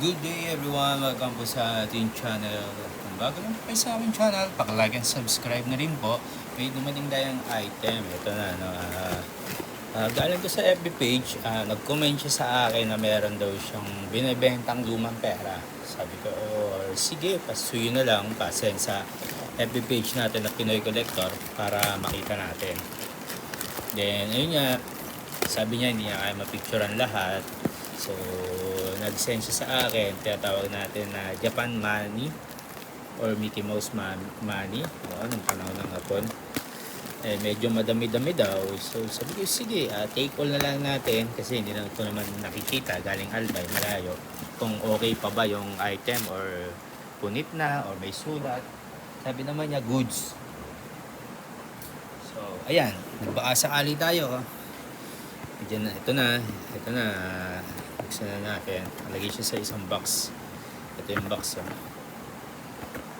Good day everyone! Welcome po sa ating channel. Kung bago lang kayo sa aming channel, pakilike and subscribe na rin po. May dumating tayong item. Ito na, no? ah ah, galing ko sa FB page, ah, nag-comment siya sa akin na meron daw siyang binibentang lumang pera. Sabi ko, oh, sige, pasuyo na lang, pasend sa FB page natin na Pinoy Collector para makita natin. Then, ayun nga, sabi niya hindi niya kaya mapicturean lahat. So, nag-send siya sa akin, tinatawag natin na Japan Money or Mickey Mouse Man- Money. O, anong panahon ng hapon. Eh, medyo madami-dami daw. So, sabi ko, sige, ah, take all na lang natin kasi hindi na ito naman nakikita galing Albay, malayo. Kung okay pa ba yung item or punit na or may sulat. Sabi naman niya, goods. So, ayan, nagbaka sakali tayo. oh. Diyan na, ito na, ito na, buksan na natin. Nalagay siya sa isang box. Ito yung box. Oh.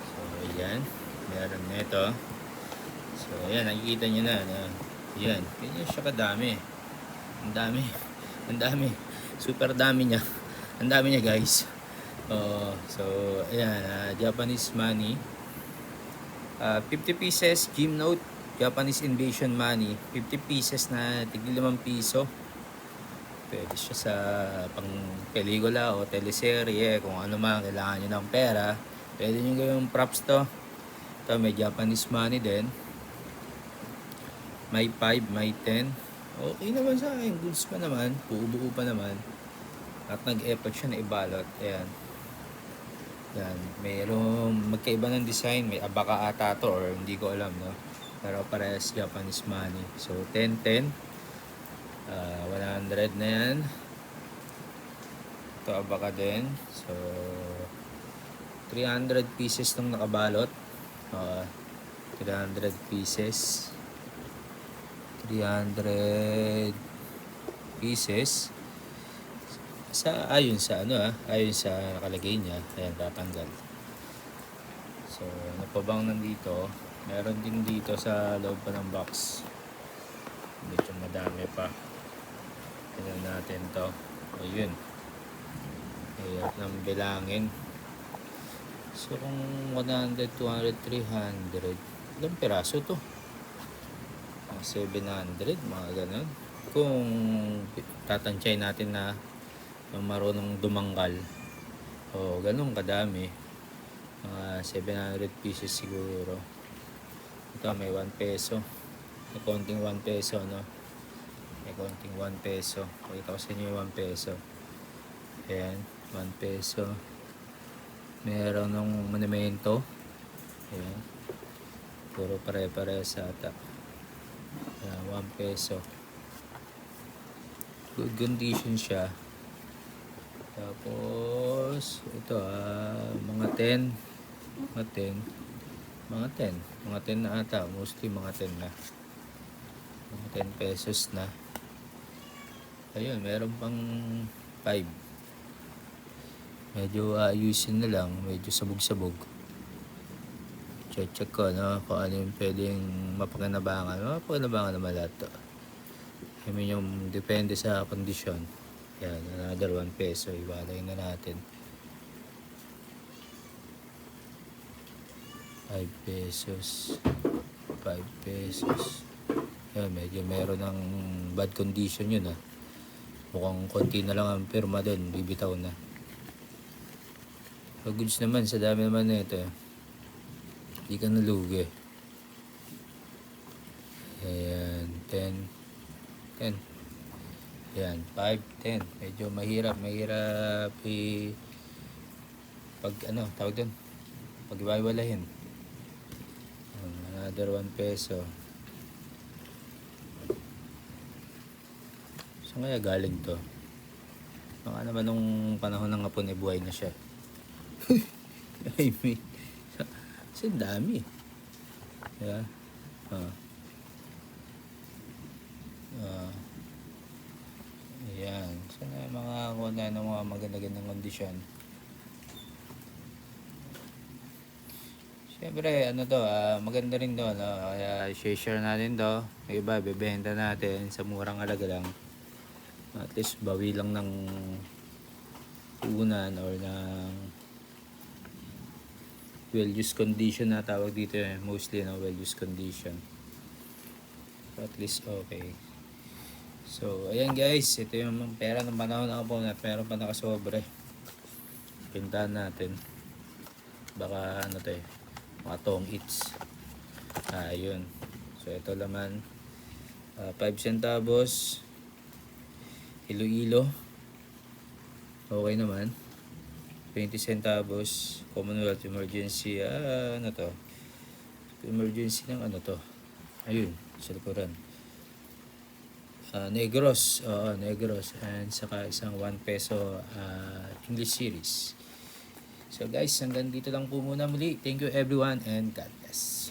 So, ayan, meron na ito. So, ayan, nakikita nyo na. na ayan, ganyan siya kadami. Ang dami, ang dami. Super dami niya. Ang dami niya guys. Oh, so, ayan, ah, Japanese money. Ah, 50 pieces, Gym Note, Japanese Invasion Money. 50 pieces na tigli 5 piso. Pwede siya sa pang pelikula o teleserye, kung ano man kailangan nyo ng pera. Pwede nyo gawing props to. Ito may Japanese money din. May 5, may 10. Okay naman sa akin. Goods pa naman. Buo-buo pa naman. At nag-effort siya na ibalot. Ayan. Yan. Mayroong magkaiba ng design. May abaka ata to or hindi ko alam, no? Pero parehas Japanese money. So, 10-10. Ah, 100 na yan. Ito abaka din. So, 300 pieces nung nakabalot. Ah, 300 pieces. 300 pieces. Sa ayon sa ano ah, ayon sa nakalagay niya, ayan tatanggal. So, ano pa bang nandito? Meron din dito sa loob pa ng box. Medyo madami pa. Tignan natin to. Ayun. Hirap ng bilangin. So, kung 100, 200, 300, ilang piraso to? Mga 700, mga ganun. Kung tatansyahin natin na marunong dumanggal, o ganun kadami, mga 700 pieces siguro. Ito may 1 peso. May konting 1 peso, no? Konting 1 peso. Pakita ko sa inyo yung 1 peso. Ayan, 1 peso. Meron ng monumento. Ayan. Puro pare-pare sa ata. Ayan, 1 peso. Good condition siya. Tapos, ito ah, mga 10. Mga 10. Mga 10. Mga 10 na ata. Mostly mga 10 na. Mga 10 pesos na. Ayun, meron pang 5. Medyo ayusin na lang. Medyo sabog-sabog. Check-check ko, no? Kung ano yung pwedeng mapaganabangan. Mapaganabangan naman lahat to. I mean, yung depende sa kondisyon. Yan, another 1 peso. Iwalay na natin. 5 pesos. 5 pesos. Yan, medyo meron ng bad condition yun ah. Mukhang konti na lang ang pirma doon. Bibitaw na. So, goods naman. Sa dami naman na ito. Hindi ka nalugi. Ayan. 10. 10. Yan, 5, 10. Medyo mahirap, mahirap i pag ano, tawag doon. Pag iwaiwalahin. Um, Another 1 peso. So kaya galing to. Baka naman nung panahon ng hapon ay buhay na siya. I mean, kasi dami. Yeah. Ah. Ah. Ayan. Sana mga kuna ng mga maganda-gandang kondisyon. Siyempre, ano to, ah, maganda rin to, no? Kaya share natin to. Yung iba, bibenta natin sa murang halaga lang. At least bawi lang ng inuunan or ng well used condition na tawag dito eh. Mostly na well used condition. At least okay. So, ayan guys, ito yung pera ng panahon na po at meron pa nakasobre. Pintahan natin. Baka ano to eh, mga tong eats. Ah, yun. So, ito laman. 5 centavos. Iloilo. Okay naman. 20 centavos. Commonwealth Emergency. Ah, ano to? Emergency ng ano to? Ayun, sa likuran. Ah, Negros. Oo, Negros. And saka isang 1 peso ah, English series. So guys, hanggang dito lang po muna muli. Thank you everyone and God bless.